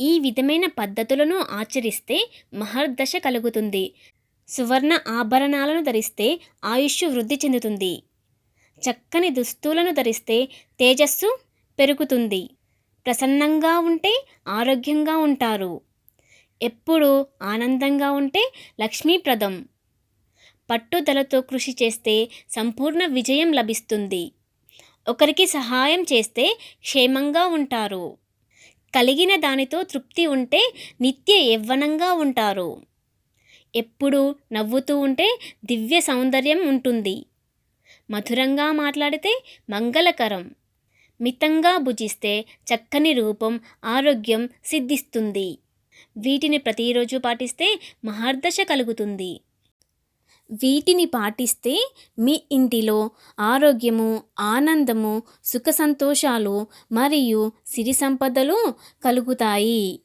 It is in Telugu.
ఈ విధమైన పద్ధతులను ఆచరిస్తే మహర్దశ కలుగుతుంది. సువర్ణ ఆభరణాలను ధరిస్తే ఆయుష్ వృద్ధి చెందుతుంది. చక్కని దుస్తులను ధరిస్తే తేజస్సు పెరుగుతుంది. ప్రసన్నంగా ఉంటే ఆరోగ్యంగా ఉంటారు. ఎప్పుడూ ఆనందంగా ఉంటే లక్ష్మీప్రదం. పట్టుదలతో కృషి చేస్తే సంపూర్ణ విజయం లభిస్తుంది. ఒకరికి సహాయం చేస్తే క్షేమంగా ఉంటారు. కలిగిన దానితో తృప్తి ఉంటే నిత్య యవ్వనంగా ఉంటారు. ఎప్పుడు నవ్వుతూ ఉంటే దివ్య సౌందర్యం ఉంటుంది. మధురంగా మాట్లాడితే మంగళకరం. మితంగా భుజిస్తే చక్కని రూపం ఆరోగ్యం సిద్ధిస్తుంది. వీటిని ప్రతిరోజు పాటిస్తే మహార్దశ కలుగుతుంది. వీటిని పాటిస్తే మీ ఇంటిలో ఆరోగ్యము ఆనందము సుఖ సంతోషాలు మరియు సిరి సంపదలు కలుగుతాయి.